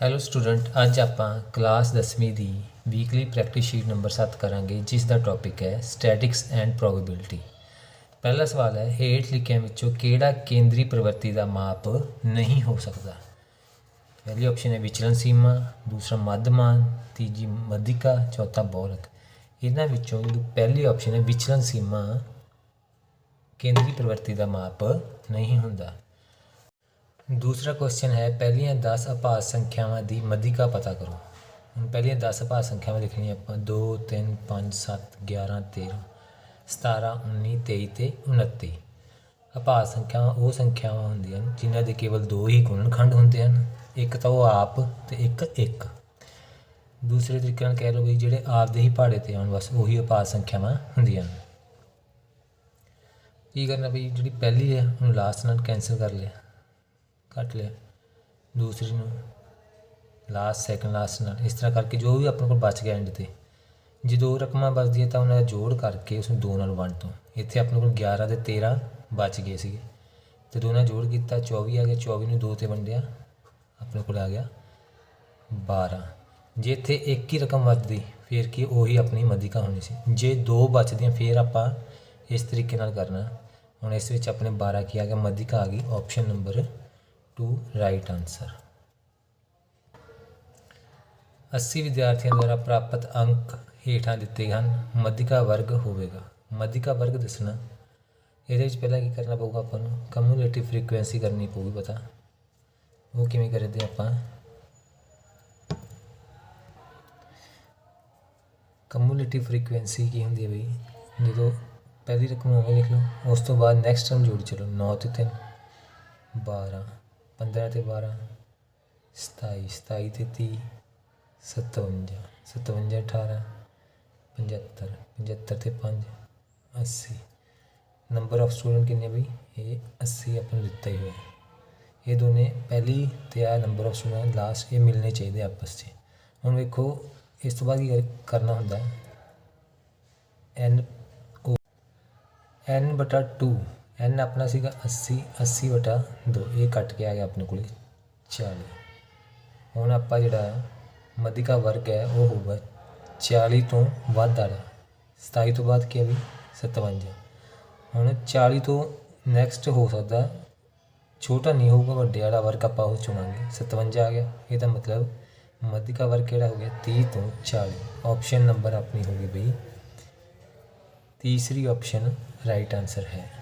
Hello student ਅੱਜ ਆਪਾਂ class 10ਵੀਂ ਦੀ ਵੀਕਲੀ ਪ੍ਰੈਕਟਿਸ ਸ਼ੀਟ ਨੰਬਰ 7 ਕਰਾਂਗੇ, ਜਿਸ ਦਾ ਟੌਪਿਕ ਹੈ ਸਟੈਟਿਕਸ ਐਂਡ ਪ੍ਰੋਬੇਬਿਲਟੀ ਪਹਿਲਾ ਸਵਾਲ ਹੈ, ਹੇਠ ਲਿਖਿਆਂ ਵਿੱਚੋਂ ਕਿਹੜਾ ਕੇਂਦਰੀ ਪ੍ਰਵਰਤੀ ਦਾ ਮਾਪ ਨਹੀਂ ਹੋ ਸਕਦਾ? ਪਹਿਲੀ ਆਪਸ਼ਨ ਹੈ ਵਿਚਲਨ ਸੀਮਾ, ਦੂਸਰਾ ਮੱਧਮਾਨ, ਤੀਜੀ ਮਧਿਕਾ, ਚੌਥਾ ਬੋਲਕ। ਇਹਨਾਂ ਵਿੱਚੋਂ ਪਹਿਲੀ ਆਪਸ਼ਨ ਹੈ ਵਿਚਲਨ ਸੀਮਾ, ਕੇਂਦਰੀ ਪ੍ਰਵਰਤੀ ਦਾ ਮਾਪ ਨਹੀਂ ਹੁੰਦਾ। ਦੂਸਰਾ ਕੁਐਸਚਨ ਹੈ, ਪਹਿਲੀਆਂ 10 ਅਪਾਸ ਸੰਖਿਆਵਾਂ ਦੀ ਮਧਿਕਾ ਪਤਾ ਕਰੋ। ਹੁਣ ਪਹਿਲੀਆਂ 10 ਅਪਾਸ ਸੰਖਿਆਵਾਂ ਲਿਖਣੀਆਂ ਆਪਾਂ। 2 3 5 7 11 13 17 19 23 ਤੇ 29 ਅਪਾਸ ਸੰਖਿਆਵਾਂ ਉਹ ਸੰਖਿਆਵਾਂ ਹੁੰਦੀਆਂ ਹਨ ਜਿਨ੍ਹਾਂ ਦੇ ਕੇਵਲ ਦੋ ਹੀ ਗੁਣਨਖੰਡ ਹੁੰਦੇ ਹਨ। ਇੱਕ ਤਾਂ ਉਹ ਆਪ ਤੇ ਇੱਕ ਇੱਕ। ਦੂਸਰੇ ਤਰੀਕੇ ਨਾਲ ਕਹਿ ਲਓ ਵੀ ਜਿਹੜੇ ਆਪ ਦੇ ਹੀ ਪਹਾੜੇ ਤੇ ਆਉਣ, ਬਸ ਉਹੀ ਅਪਾਸ ਸੰਖਿਆਵਾਂ ਹੁੰਦੀਆਂ ਹਨ। ਕੀ ਕਰਨਾ ਵੀ ਜਿਹੜੀ ਪਹਿਲੀ ਹੈ, ਹੁਣ ਲਾਸਟ ਨਾਲ ਕੈਨਸਲ ਕਰ ਲਿਆ। ਕੱਟ ਲਿਆ। ਦੂਸਰੀ ਨੂੰ ਲਾਸਟ ਸੈਕਿੰਡ ਲਾਸਟ ਨਾਲ। ਇਸ ਤਰ੍ਹਾਂ ਕਰਕੇ ਜੋ ਵੀ ਆਪਣੇ ਕੋਲ ਬਚ ਗਿਆ ਐਂਡ ਤੇ। ਜੇ ਦੋ ਰਕਮਾਂ ਬਚਦੀਆਂ ਤਾਂ ਉਹਨਾਂ ਦਾ ਜੋੜ ਕਰਕੇ ਉਸ ਨੂੰ ਦੋ ਨਾਲ ਵੰਡ ਤੋਂ ਇੱਥੇ ਆਪਣੇ ਕੋਲ 11 ਤੇ 13 ਬਚ ਗਏ ਸੀਗੇ। ਤੇ ਦੋਨਾਂ ਜੋੜ ਕੀਤਾ 24 ਆ ਗਿਆ 24 ਨੂੰ ਦੋ ਤੇ ਵੰਡਿਆ। ਆਪਣੇ ਕੋਲ ਆ ਗਿਆ 12 ਜੇ ਇੱਥੇ ਇੱਕ ਹੀ ਰਕਮ ਬਚਦੀ ਫਿਰ ਕੀ ਉਹੀ ਆਪਣੀ ਮਧਿਕਾ ਹੋਣੀ ਸੀ। ਜੇ ਦੋ ਬਚਦੀਆਂ, ਫਿਰ ਆਪਾਂ ਇਸ ਤਰੀਕੇ ਨਾਲ ਕਰਨਾ। ਹੁਣ ਇਸ ਵਿੱਚ ਆਪਣੇ 12 ਕੀ ਆ ਗਿਆ, ਮਧਿਕਾ ਆ ਗਈ option number two right answer 80 ਵਿਦਿਆਰਥੀਆਂ ਦੁਆਰਾ ਪ੍ਰਾਪਤ ਅੰਕ ਹੇਠਾਂ ਦਿੱਤੇ ਹਨ, ਮਧਿਕਾ ਵਰਗ ਹੋਵੇਗਾ। ਮਧਿਕਾ ਵਰਗ ਦੱਸਣਾ, ਇਹਦੇ ਵਿੱਚ ਪਹਿਲਾਂ ਕੀ ਕਰਨਾ ਪਊਗਾ ਆਪਾਂ ਨੂੰ? ਕਮਿਊਲੇਟਿਵ ਫ੍ਰੀਕੁਐਂਸੀ ਕਰਨੀ ਪਊਗੀ, ਪਤਾ। ਉਹ ਕਿਵੇਂ ਕਰਦੇ ਆਪਾਂ? ਕਮਿਊਨਿਟੀ ਫ੍ਰੀਕੁਐਂਸੀ ਕੀ ਹੁੰਦੀ ਹੈ ਬਈ? ਜਦੋਂ ਪਹਿਲੀ ਰਕਮ ਹੋਵੇ ਲਿਖ ਲਓ, ਉਸ ਤੋਂ ਬਾਅਦ ਨੈਕਸਟ ਟਰਮ ਜੋੜ ਚਲੋ 9 ਤੇ 3 12 15 ਅਤੇ 12 27 27 ਤੇ 30 57 57 18 75 75 ਤੇ 5 80 ਨੰਬਰ ਆਫ ਸਟੂਡੈਂਟ ਕਿੰਨੇ ਬਈ? ਇਹ 80 ਆਪਾਂ ਨੂੰ ਦਿੱਤਾ ਹੀ ਹੋਇਆ। ਇਹ ਦੋਨੇ ਪਹਿਲੀ ਤੇ ਆ ਨੰਬਰ ਆਫ ਸਟੂਡੈਂਟ ਲਾਸਟ ਇਹ ਮਿਲਣੇ ਚਾਹੀਦੇ ਆਪਸ 'ਚ। ਹੁਣ ਵੇਖੋ, ਇਸ ਤੋਂ ਬਾਅਦ ਕੀ ਕਰਨਾ ਹੁੰਦਾ? ਐਨ n ਬਟਾ 2 n ਆਪਣਾ ਸੀਗਾ 80 80 ਵਟਾ 2 ਇਹ ਕੱਟ ਕੇ ਆ ਗਿਆ ਆਪਣੇ ਕੋਲ। 40 ਹੁਣ ਆਪਾਂ ਜਿਹੜਾ ਮਧਿਕਾ ਵਰਗ ਹੈ, ਉਹ ਹੋਊਗਾ 40 ਤੋਂ ਵੱਧ ਵਾਲਾ। 27 ਤੋਂ ਬਾਅਦ ਕੀ ਹੈ ਵੀ? 57 ਹੁਣ 40 ਤੋਂ ਨੈਕਸਟ ਹੋ ਸਕਦਾ, ਛੋਟਾ ਨਹੀਂ ਹੋਊਗਾ, ਵੱਡੇ ਵਾਲਾ ਵਰਗ ਆਪਾਂ ਉਹ ਚੁਣਾਂਗੇ। 57 ਆ ਗਿਆ। ਇਹਦਾ ਮਤਲਬ ਮਧਿਕਾ ਵਰਗ ਕਿਹੜਾ ਹੋ ਗਿਆ? 30 ਤੋਂ 40 ਆਪਸ਼ਨ ਨੰਬਰ ਆਪਣੀ ਹੋਗੀ ਬਈ। ਤੀਸਰੀ ਆਪਸ਼ਨ ਰਾਈਟ ਆਨਸਰ ਹੈ।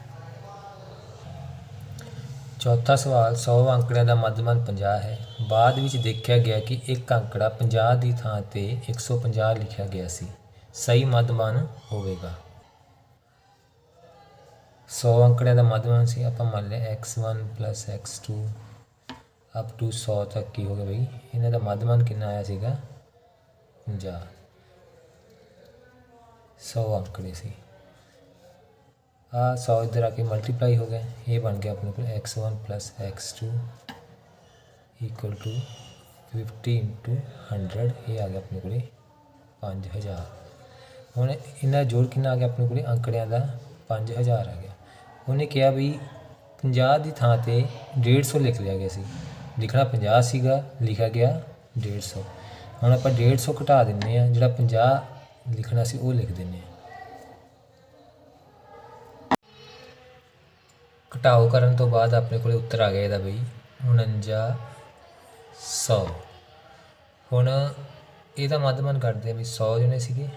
ਚੌਥਾ ਸਵਾਲ 100 ਅੰਕੜਿਆਂ ਦਾ ਮੱਧਮਾਨ 50 ਹੈ। ਬਾਅਦ ਵਿੱਚ ਦੇਖਿਆ ਗਿਆ ਕਿ ਇੱਕ ਅੰਕੜਾ 50 ਦੀ ਥਾਂ ਤੇ 150 ਲਿਖਿਆ ਗਿਆ ਸੀ। ਸਹੀ ਮੱਧਮਾਨ ਹੋਵੇਗਾ। 100 ਅੰਕੜਿਆਂ ਦਾ ਮੱਧਮਾਨ ਸੀ। ਆਪਾਂ ਮੰਨ ਲਿਆ x1 x2 ਅਪ ਟੂ 100 ਤੱਕ ਕੀ ਹੋ ਗਿਆ ਬਈ? ਇਹਨਾਂ ਦਾ ਮੱਧਮਾਨ ਕਿੰਨਾ ਆਇਆ ਸੀਗਾ? 50 100 ਅੰਕੜੇ ਸੀ। ਆ 100 ਇਧਰ ਆ ਕੇ ਮਲਟੀਪਲਾਈ ਹੋ ਗਿਆ ਇਹ ਬਣ ਗਿਆ ਆਪਣੇ ਕੋਲ x1 x2 equal to 50 into 100 ਇਹ ਆ ਗਿਆ ਆਪਣੇ ਕੋਲੇ 5000 ਹੁਣ ਇਹਨਾਂ ਦਾ ਜੋੜ ਕਿੰਨਾ ਆ ਗਿਆ ਆਪਣੇ ਕੋਲੇ ਅੰਕੜਿਆਂ ਦਾ 5000 ਆ ਗਿਆ ਉਹਨੇ ਕਿਹਾ ਵੀ 50 ਦੀ ਥਾਂ ਤੇ 150 ਲਿਖ ਲਿਆ ਗਿਆ ਸੀ ਲਿਖਣਾ 50 ਸੀਗਾ ਲਿਖਿਆ ਗਿਆ 150 ਹੁਣ ਆਪਾਂ 150 ਘਟਾ ਦਿੰਨੇ ਆ ਜਿਹੜਾ 50 ਲਿਖਣਾ ਸੀ ਉਹ ਲਿਖ ਦਿੰਨੇ ਆ ਘਟਾਓ ਕਰਨ ਤੋਂ ਬਾਅਦ ਆਪਣੇ ਕੋਲੇ ਉੱਤਰ ਆ ਗਿਆ ਇਹਦਾ ਬਈ 4900 ਹੁਣ ਇਹਦਾ ਮੱਧਮਾਨ ਕਰਦੇ ਆ ਵੀ 100 ਜਣੇ ਸੀਗੇ।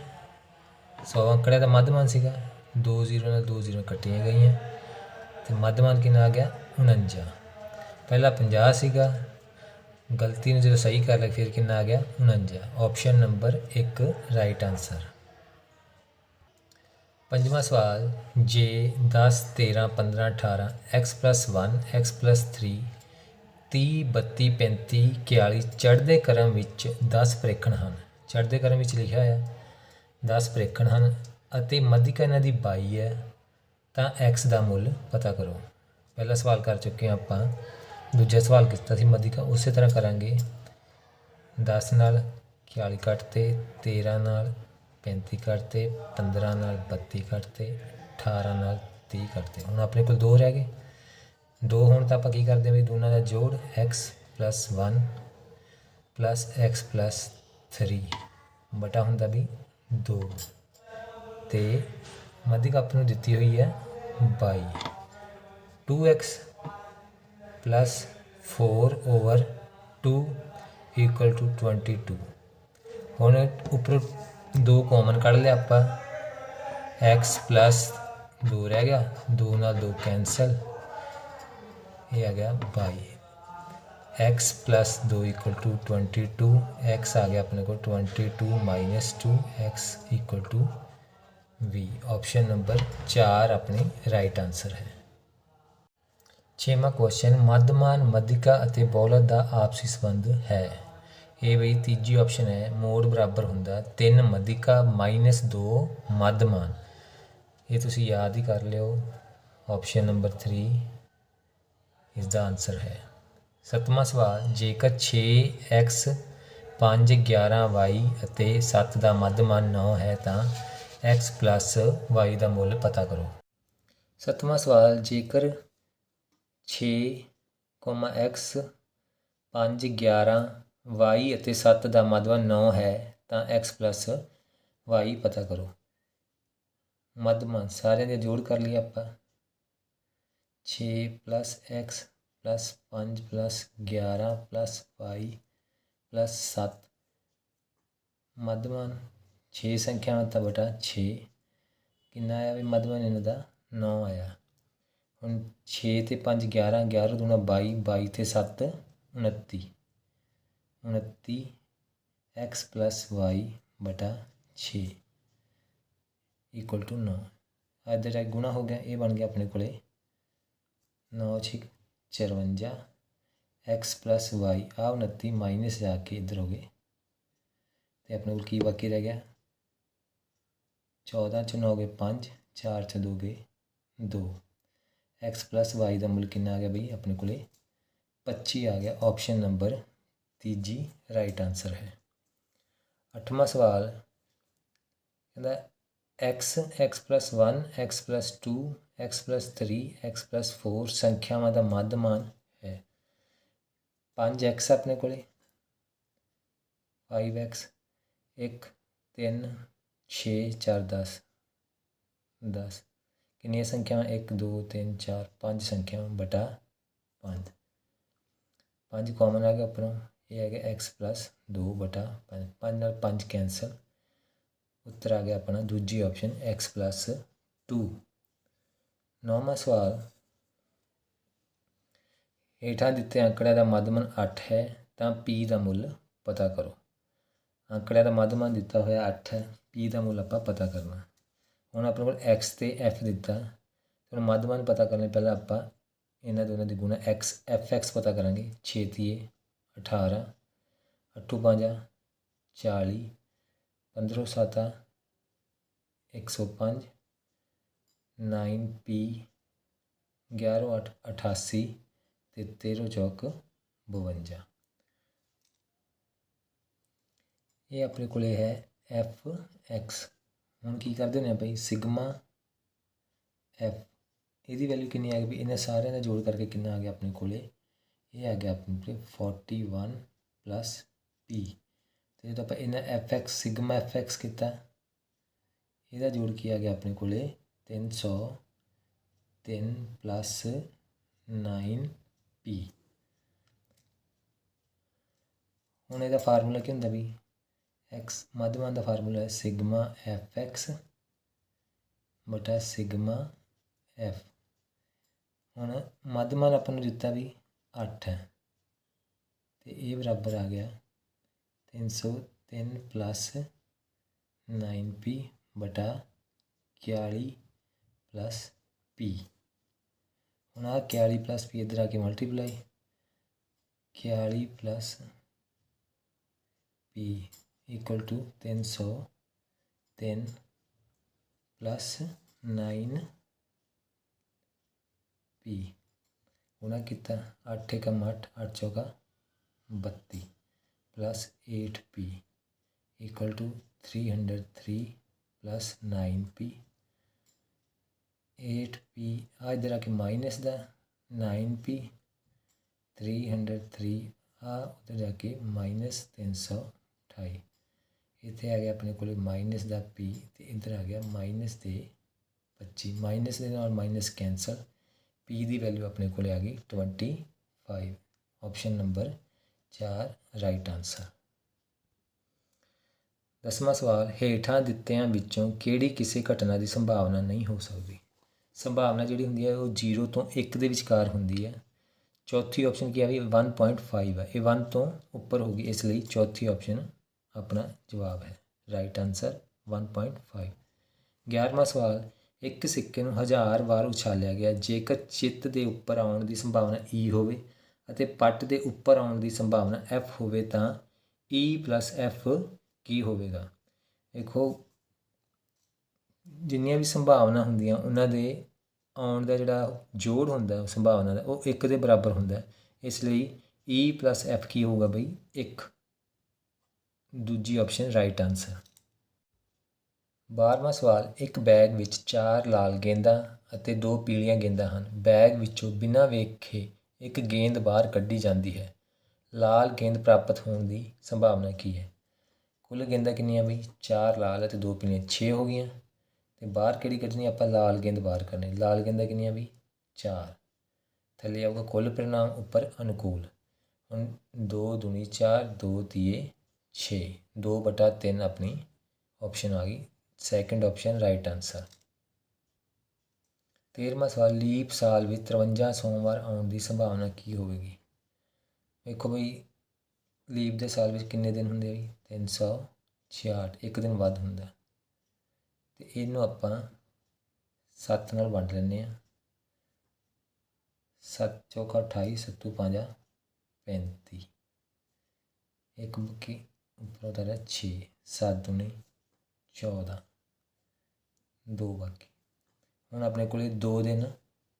100 ਅੰਕੜਿਆਂ ਦਾ ਮੱਧਮਾਨ ਸੀਗਾ। 2 ਜ਼ੀਰੋ ਨਾਲ 2 ਜ਼ੀਰੋ ਕੱਟੀਆਂ ਗਈਆਂ। ਤੇ ਮੱਧਮਾਨ ਕਿੰਨਾ ਆ ਗਿਆ? 49 ਪਹਿਲਾ 50 ਸੀਗਾ। ਗਲਤੀ ਨੂੰ ਜਦੋਂ ਸਹੀ ਕਰ ਲਿਆ, ਫਿਰ ਕਿੰਨਾ ਆ ਗਿਆ? 49 ਆਪਸ਼ਨ ਨੰਬਰ 1 ਰਾਈਟ ਆਨਸਰ ਪੰਜਵਾਂ ਸਵਾਲ, ਜੇ 10 13 15 18 x 1 x 3 30 32 35 41 ਚੜ੍ਹਦੇ ਕਰਮ ਵਿੱਚ 10 ਪ੍ਰੇਖਣ ਹਨ। ਚੜ੍ਹਦੇ ਕਰਮ ਵਿੱਚ ਲਿਖਿਆ ਹੋਇਆ 10 ਪ੍ਰੇਖਣ ਹਨ ਅਤੇ ਮੱਧਿਕਾ ਇਹਨਾਂ ਦੀ 22 ਹੈ, ਤਾਂ x ਦਾ ਮੁੱਲ ਪਤਾ ਕਰੋ। ਪਹਿਲਾ ਸਵਾਲ ਕਰ ਚੁੱਕੇ ਹਾਂ ਆਪਾਂ, ਦੂਜਾ ਸਵਾਲ ਕੀਤਾ ਸੀ ਮੱਧਿਕਾ, ਉਸੇ ਤਰ੍ਹਾਂ ਕਰਾਂਗੇ। 10 ਨਾਲ 41 ਕੱਟਤੇ 13 ਨਾਲ 35 ਕਰਤੇ 15 ਨਾਲ 32 ਕਰਤੇ 18 ਨਾਲ 30 ਕਰਤੇ। ਹੁਣ ਆਪਣੇ ਕੋਲ ਦੋ ਰਹਿ ਗਏ। ਦੋ ਹੁਣ ਤਾਂ ਆਪਾਂ ਕੀ ਕਰਦੇ ਵੀ ਦੋਨਾਂ ਦਾ ਜੋੜ x 1 ਪਲੱਸ ਐਕਸ ਪਲੱਸ 3 ਬਟਾ ਹੁੰਦਾ ਵੀ 2 ਤੇ ਮਧਿਕ ਆਪਾਂ ਨੂੰ ਦਿੱਤੀ ਹੋਈ ਹੈ 22 2x plus 4 over 2 equal to 22 ਹੁਣ ਉੱਪਰ 2 ਕਾਮਨ ਕੱਢ ਲਿਆ ਆਪਾਂ। X plus 2 ਰਹਿ ਗਿਆ। 2 ਨਾਲ 2 ਕੈਂਸਲ ਇਹ ਆ ਗਿਆ 22 x plus 2 equal to 22 x ਆ ਗਿਆ ਆਪਣੇ ਕੋਲ 22 minus 2 x equal to v option number 4 ਆਪਣੀ ਰਾਈਟ ਆਨਸਰ ਹੈ। ਛੇਵਾਂ ਕੁਐਸਚਨ ਮੱਧਮਾਨ, ਮੱਧਿਕਾ ਅਤੇ ਬਹੁਲਕ ਦਾ ਆਪਸੀ ਸੰਬੰਧ ਹੈ। ਇਹ ਬਈ ਤੀਜੀ ਆਪਸ਼ਨ ਹੈ ਮੋਡ ਬਰਾਬਰ ਹੁੰਦਾ 3 ਮਧਿਕਾ ਮਾਈਨਸ 2 ਮੱਧਮਾਨ। ਇਹ ਤੁਸੀਂ ਯਾਦ ਹੀ ਕਰ ਲਿਓ। ਆਪਸ਼ਨ ਨੰਬਰ 3 ਇਸ ਦਾ ਆਨਸਰ ਹੈ। ਸਤਵਾਂ ਸਵਾਲ, ਜੇਕਰ 6x 5 11y ਅਤੇ 7 ਦਾ ਮੱਧਮਾਨ 9 ਹੈ, ਤਾਂ x y ਦਾ ਮੁੱਲ ਪਤਾ ਕਰੋ। ਸਤਵਾਂ ਸਵਾਲ, ਜੇਕਰ 6 x 5 11 y ਅਤੇ 7 ਦਾ ਮੱਧਮਾਨ 9 ਹੈ, ਤਾਂ x y ਪਤਾ ਕਰੋ। ਮੱਧਮਾਨ, ਸਾਰਿਆਂ ਦੇ ਜੋੜ ਕਰ ਲਈ ਆਪਾਂ। 6 x 5 11 y 7 ਮੱਧਮਾਨ 6 ਸੰਖਿਆਵਾਂ ਤਾਂ ਬਟਾ 6 ਕਿੰਨਾ ਆਇਆ ਵੀ ਮੱਧਮਾਨ ਇਹਨਾਂ ਦਾ? 9 ਆਇਆ। ਹੁਣ 6 ਤੇ 5 11 11 ਦੂਣਾ 22 22 ਤੇ 7 29 29 x y ਬਟਾ 6 ਇਕੁਅਲ ਟੂ 9 ਅੱਜ ਦਾ ਗੁਣਾ ਹੋ ਗਿਆ ਇਹ ਬਣ ਗਿਆ ਆਪਣੇ ਕੋਲੇ 9 6 54 x y ਆ 29 ਮਾਈਨਸ ਜਾ ਕੇ ਇੱਧਰ ਹੋ ਗਏ ਤੇ ਆਪਣੇ ਕੋਲ ਕੀ ਬਾਕੀ ਰਹਿ ਗਿਆ 14 ਚ 9 ਗਏ 5 4 ਚ 2 ਗਏ 2 x y ਦਾ ਮੁੱਲ ਕਿੰਨਾ ਆ ਗਿਆ ਬਈ ਆਪਣੇ ਕੋਲੇ 25 ਆ ਗਿਆ ਆਪਸ਼ਨ ਨੰਬਰ ਤੀਜੀ ਰਾਈਟ ਆਨਸਰ ਹੈ। ਅੱਠਵਾਂ ਸਵਾਲ ਕਹਿੰਦਾ x x 1 x 2 x 3 x 4 ਸੰਖਿਆਵਾਂ ਦਾ ਮੱਧਮਾਨ ਹੈ। 5x ਆਪਣੇ ਕੋਲੇ। 5x 1 3 6 4 10 10 ਕਿੰਨੀਆਂ ਸੰਖਿਆਵਾਂ? 1 2 3 4 5 ਸੰਖਿਆਵਾਂ ਬਟਾ 5 5 ਕਾਮਨ ਆ ਗਿਆ ਉੱਪਰੋਂ। ਇਹ ਆ ਗਿਆ x 2 ਬਟਾ 5 5 ਨਾਲ 5 ਕੈਂਸਲ ਉੱਤਰ ਆ ਗਿਆ ਆਪਣਾ ਦੂਜੀ ਆਪਸ਼ਨ x 2 ਨੌਵਾਂ ਸਵਾਲ। ਹੇਠਾਂ ਦਿੱਤੇ ਅੰਕੜਿਆਂ ਦਾ ਮੱਧਮਨ 8 ਹੈ, ਤਾਂ p ਦਾ ਮੁੱਲ ਪਤਾ ਕਰੋ। ਅੰਕੜਿਆਂ ਦਾ ਮੱਧਮਨ ਦਿੱਤਾ ਹੋਇਆ 8 ਹੈ, p ਦਾ ਮੁੱਲ ਆਪਾਂ ਪਤਾ ਕਰਨਾ। ਹੁਣ ਆਪਣੇ ਕੋਲ x ਤੇ f ਦਿੱਤਾ। ਹੁਣ ਮੱਧਮਨ ਪਤਾ ਕਰਨ ਲਈ ਪਹਿਲਾਂ ਆਪਾਂ ਇਹਨਾਂ ਦੋਨਾਂ ਦੀ ਗੁਣਾ x fx ਪਤਾ ਕਰਾਂਗੇ। 6 ਤੀਏ 18 8 5 40 15 7 105 9p 11 8 88 ਤੇ 13 ਚੌਕ 52 ਇਹ ਆਪਣੇ ਕੋਲੇ ਹੈ ਐਫ ਐਕਸ। ਹੁਣ ਕੀ ਕਰਦੇ ਨੇ ਭਾਈ ਸਿਗਮਾ, ਐਫ। ਇਹਦੀ ਵੈਲਿਊ ਕਿੰਨੀ ਆ ਗਈ? ਵੀ ਇਹਨਾਂ ਸਾਰਿਆਂ ਦਾ ਜੋੜ ਕਰਕੇ ਕਿੰਨਾ ਆ ਗਿਆ ਆਪਣੇ ਕੋਲੇ? ਇਹ ਆ ਗਿਆ ਆਪਣੇ ਕੋਲੇ 41 ਪਲੱਸ p ਤੇ ਜਦੋਂ ਆਪਾਂ ਇਹਨਾਂ F X sigma F X ਕੀਤਾ। ਇਹਦਾ ਜੋੜ ਕੀ ਆ ਗਿਆ ਆਪਣੇ ਕੋਲੇ? 300 3 ਪਲੱਸ 9p ਹੁਣ ਇਹਦਾ ਫਾਰਮੂਲਾ ਕੀ ਹੁੰਦਾ ਵੀ? X ਮੱਧਮਾਨ ਦਾ ਫਾਰਮੂਲਾ ਹੈ ਸਿਗਮਾ fx ਬਟਾ ਸਿਗਮਾ f ਹੁਣ ਮਧਮਾਨ ਆਪਾਂ ਨੂੰ ਦਿੱਤਾ ਵੀ 8 ਹੈ ਤੇ ਇਹ ਬਰਾਬਰ ਆ ਗਿਆ 303 ਪਲੱਸ 9p ਬਟਾ 41 ਪਲੱਸ p ਹੁਣ ਆ 41 ਪਲੱਸ p ਇਧਰ ਆ ਕੇ multiply 41 plus p equal to 303 plus 9 p गुणा कितना? आठ ठेकम आठ आठ चौका बत्ती plus eight P equal to three hundred three plus nine P eight P आ इधर आके minus the nine P three hundred three आ उधर जाके माइनस तीन सौ अठाई इतने आ गया अपने को माइनस का पी तो इधर आ गया माइनस दे पच्ची माइनस और माइनस कैंसल ਪੀ ਦੀ ਵੈਲਿਊ ਆਪਣੇ ਕੋਲ ਆ ਗਈ 25 ਆਪਸ਼ਨ ਨੰਬਰ 4 ਰਾਈਟ ਆਨਸਰ ਦਸਵਾਂ ਸਵਾਲ, ਹੇਠਾਂ ਦਿੱਤਿਆਂ ਵਿੱਚੋਂ ਕਿਹੜੀ ਕਿਸੇ ਘਟਨਾ ਦੀ ਸੰਭਾਵਨਾ ਨਹੀਂ ਹੋ ਸਕਦੀ? ਸੰਭਾਵਨਾ ਜਿਹੜੀ ਹੁੰਦੀ ਹੈ, ਉਹ 0 ਤੋਂ 1 ਦੇ ਵਿਚਕਾਰ ਹੁੰਦੀ ਹੈ। ਚੌਥੀ ਆਪਸ਼ਨ ਕੀ ਆ ਵੀ? 1.5 ਹੈ ਇਹ 1 ਤੋਂ ਉੱਪਰ ਹੋਗੀ ਇਸ ਲਈ ਚੌਥੀ ਆਪਸ਼ਨ ਆਪਣਾ ਜਵਾਬ ਹੈ। ਰਾਈਟ ਆਨਸਰ 1.5 11ਵਾਂ ਸਵਾਲ ਇੱਕ ਸਿੱਕੇ ਨੂੰ ਹਜ਼ਾਰ ਵਾਰ ਉਛਾਲਿਆ ਗਿਆ, ਜੇਕਰ ਚਿੱਤ ਦੇ ਉੱਪਰ ਆਉਣ ਦੀ ਸੰਭਾਵਨਾ E ਹੋਵੇ ਅਤੇ ਪੱਟ ਦੇ ਉੱਪਰ ਆਉਣ ਦੀ ਸੰਭਾਵਨਾ F ਹੋਵੇ ਤਾਂ E F ਕੀ ਹੋਵੇਗਾ? ਦੇਖੋ, ਜਿੰਨੀਆਂ ਵੀ ਸੰਭਾਵਨਾ ਹੁੰਦੀਆਂ, ਉਹਨਾਂ ਦੇ ਆਉਣ ਦਾ ਜਿਹੜਾ ਜੋੜ ਹੁੰਦਾ, ਸੰਭਾਵਨਾ ਦਾ, ਉਹ 1 ਦੇ ਬਰਾਬਰ ਹੁੰਦਾ। ਇਸ ਲਈ E F ਕੀ ਹੋਊਗਾ ਬਈ? 1 ਦੂਜੀ ਆਪਸ਼ਨ ਰਾਈਟ ਆਨਸਰ 12ਵਾਂ ਸਵਾਲ, ਇੱਕ ਬੈਗ ਵਿੱਚ ਚਾਰ ਲਾਲ ਗੇਂਦਾਂ ਅਤੇ ਦੋ ਪੀਲੀਆਂ ਗੇਂਦਾਂ ਹਨ। ਬੈਗ ਵਿੱਚੋਂ ਬਿਨਾਂ ਵੇਖੇ ਇੱਕ ਗੇਂਦ ਬਾਹਰ ਕੱਢੀ ਜਾਂਦੀ ਹੈ। ਲਾਲ ਗੇਂਦ ਪ੍ਰਾਪਤ ਹੋਣ ਦੀ ਸੰਭਾਵਨਾ ਕੀ ਹੈ? ਕੁੱਲ ਗੇਂਦਾਂ ਕਿੰਨੀਆਂ ਬਈ? ਚਾਰ ਲਾਲ ਅਤੇ ਦੋ ਪੀਲੀਆਂ। 6 ਹੋ ਗਈਆਂ। ਤੇ ਬਾਹਰ ਕਿਹੜੀ ਕੱਢਣੀ ਆਪਾਂ ਲਾਲ ਗੇਂਦ ਬਾਹਰ ਕਰਨੀ ਲਾਲ ਗੇਂਦਾਂ ਕਿੰਨੀਆਂ ਬਈ? ਚਾਰ। ਥੱਲੇ ਆਊਗਾ ਕੁੱਲ ਪਰਿਣਾਮ, ਉੱਪਰ ਅਨੁਕੂਲ। ਹੁਣ 2 ਦੁਨੀ 4 2 ਤੀਏ 6 2 ਬਟਾ 3 ਆਪਣੀ ਆਪਸ਼ਨ ਆ ਗਈ। ਸੈਕੰਡ ਆਪਸ਼ਨ ਰਾਈਟ ਆਨਸਰ 13ਵਾਂ ਸਵਾਲ, ਲੀਪ ਸਾਲ ਵਿੱਚ 53 ਸੋਮਵਾਰ ਆਉਣ ਦੀ ਸੰਭਾਵਨਾ ਕੀ ਹੋਵੇਗੀ? ਵੇਖੋ ਬਈ, ਲੀਪ ਦੇ ਸਾਲ ਵਿੱਚ ਕਿੰਨੇ ਦਿਨ ਹੁੰਦੇ ਆ ਬਈ? 366 ਇੱਕ ਦਿਨ ਵੱਧ ਹੁੰਦਾ। ਤੇ ਇਹਨੂੰ ਆਪਾਂ 7 ਨਾਲ ਵੰਡ ਲੈਂਦੇ ਆ 7 ਚੌਕਾ 28 ਸੱਤੂ ਪੰਜਾ 35 ਇੱਕ ਬੁੱਕੀ ਉੱਪਰ ਉਤਾਰਿਆ 6 7 ਦੁਨੀ 14 ਦੋ ਬਾਕੀ ਹੁਣ ਆਪਣੇ ਕੋਲੇ ਦੋ ਦਿਨ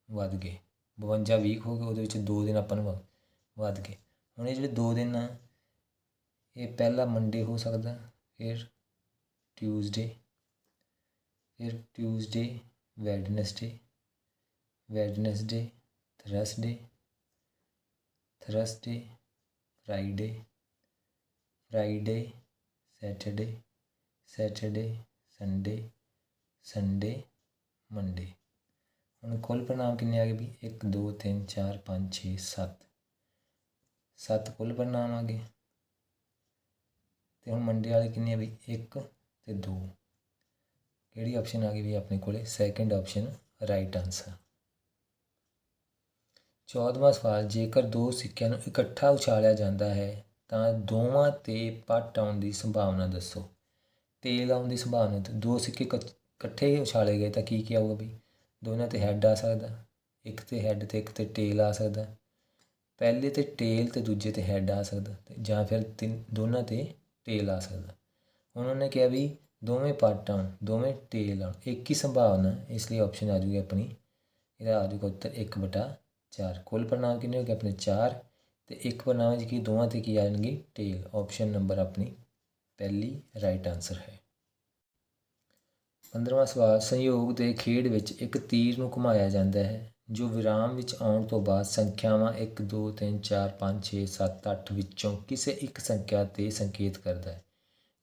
ਵੱਧ ਗਏ। 52 ਵੀਕ ਹੋ ਗਏ, ਉਹਦੇ ਵਿੱਚ ਦੋ ਦਿਨ ਆਪਾਂ ਨੂੰ ਵੱਧ ਗਏ। ਹੁਣ ਇਹ ਜਿਹੜੇ ਦੋ ਦਿਨ ਆ, ਇਹ ਪਹਿਲਾ ਮੰਡੇ ਹੋ ਸਕਦਾ, ਫਿਰ ਟਿਊਜ਼ਡੇ ਫਿਰ Tuesday Wednesday Wednesday Thursday Thursday Friday Friday Saturday Saturday Sunday Sunday Monday ਹੁਣ ਕੁੱਲ ਪਰਿਣਾਮ ਕਿੰਨੇ ਆ ਗਏ ਵੀ 1 2 3 4 5 6 7 7 ਕੁੱਲ ਪਰਿਣਾਮ ਆ ਗਏ। ਤੇ ਹੁਣ ਮੰਡੇ ਵਾਲੇ ਕਿੰਨੇ ਆ ਵੀ 1 ਤੇ 2 ਕਿਹੜੀ ਆਪਸ਼ਨ ਆ ਗਈ ਵੀ ਆਪਣੇ ਕੋਲੇ? ਸੈਕੰਡ ਆਪਸ਼ਨ ਰਾਈਟ ਆਨਸਰ 14ਵਾਂ ਸਵਾਲ, ਜੇਕਰ ਦੋ ਸਿੱਕਿਆਂ ਨੂੰ ਇਕੱਠਾ ਉਛਾਲਿਆ ਜਾਂਦਾ ਹੈ, ਤਾਂ ਦੋਵਾਂ ਤੇ ਪੱਟ ਆਉਣ ਦੀ ਸੰਭਾਵਨਾ ਦੱਸੋ। ਤੇਲ ਆਉਣ ਦੀ ਸੰਭਾਵਨਾ ਤੇ ਦੋ ਸਿੱਕੇ ਇਕੱਠੇ ਹੀ ਉਛਾਲੇ ਗਏ ਤਾਂ ਕੀ ਕੀ ਆਊਗਾ ਬਈ? ਦੋਨਾਂ ਤੇ ਹੈੱਡ ਆ ਸਕਦਾ, ਇੱਕ ਤੇ ਹੈੱਡ ਤੇ ਇੱਕ ਤੇ ਟੇਲ ਆ ਸਕਦਾ। ਪਹਿਲੇ ਤੇ ਟੇਲ ਤੇ ਦੂਜੇ ਤੇ ਹੈੱਡ ਆ ਸਕਦਾ ਤੇ ਜਾਂ ਫਿਰ ਤਿੰਨ, ਦੋਨਾਂ ਤੇ ਟੇਲ ਆ ਸਕਦਾ। ਉਹਨਾਂ ਨੇ ਕਿਹਾ ਵੀ ਦੋਵੇਂ ਪਾਰਟ ਆਉਣ ਦੋਵੇਂ ਟੇਲ ਆਉਣ ਇੱਕ ਹੀ ਸੰਭਾਵਨਾ, ਇਸ ਲਈ ਆਪਸ਼ਨ ਆ ਜੂਗੀ ਆਪਣੀ। ਇਹਦਾ ਆ ਜੂਗਾ ਉੱਤਰ 1/4 ਕੁੱਲ ਪਰਿਣਾਮ ਕਿੰਨੇ ਹੋ ਗਏ ਆਪਣੇ? 4 ਤੇ ਇੱਕ ਪਰਿਣਾਮ ਜੀ ਕੀ, ਦੋਵਾਂ ਤੇ ਕੀ ਆ ਜਾਣਗੇ? ਟੇਲ ਆਪਸ਼ਨ ਨੰਬਰ ਆਪਣੀ ਪਹਿਲੀ ਰਾਈਟ ਆਨਸਰ ਹੈ। 15ਵਾਂ ਸਵਾਲ, ਸੰਯੋਗ ਦੇ ਖੇਡ ਵਿੱਚ ਇੱਕ ਤੀਰ ਨੂੰ ਘੁਮਾਇਆ ਜਾਂਦਾ ਹੈ, ਜੋ ਵਿਰਾਮ ਵਿੱਚ ਆਉਣ ਤੋਂ ਬਾਅਦ ਸੰਖਿਆਵਾਂ 1 2 3 4 5 6 7 8 ਵਿੱਚੋਂ ਕਿਸੇ ਇੱਕ ਸੰਖਿਆ ਤੇ ਸੰਕੇਤ ਕਰਦਾ ਹੈ।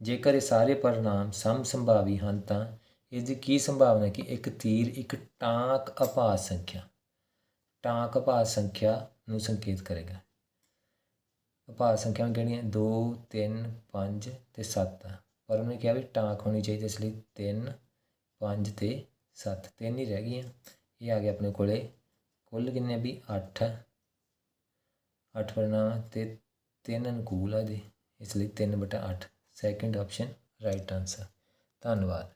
ਜੇਕਰ ਇਹ ਸਾਰੇ ਪਰਿਣਾਮ ਸਮ ਸੰਭਾਵੀ ਹਨ ਤਾਂ ਇਸ ਦੀ ਕੀ ਸੰਭਾਵਨਾ ਕਿ ਇੱਕ ਤੀਰ ਇੱਕ ਟਾਂਕ ਅਭਾਜ ਸੰਖਿਆ, ਟਾਂਕ ਅਭਾਜ ਸੰਖਿਆ ਨੂੰ ਸੰਕੇਤ ਕਰੇਗਾ। ਅਭਾਜ ਸੰਖਿਆਵਾਂ ਕਿਹੜੀਆਂ? 2 3 5 ਤੇ 7 ਪਰ ਉਹਨੇ ਕਿਹਾ ਵੀ ਟਾਂਕ ਹੋਣੀ ਚਾਹੀਦੀ ਇਸ ਲਈ 3 ਪੰਜ ਤੇ 7 ਤਿੰਨ ਹੀ ਰਹਿ ਗਈਆਂ। ਇਹ ਆ ਗਿਆ ਆਪਣੇ ਕੋਲੇ। ਕੁੱਲ ਕਿੰਨੇ ਵੀ? 8 8 ਪਰਿਣਾਮ ਤੇ ਤਿੰਨ ਅਨੁਕੂਲ ਆ ਦੇ ਇਸ ਲਈ 3 ਬਟਾ 8 ਸੈਕੰਡ ਆਪਸ਼ਨ ਰਾਈਟ ਆਨਸਰ ਧੰਨਵਾਦ।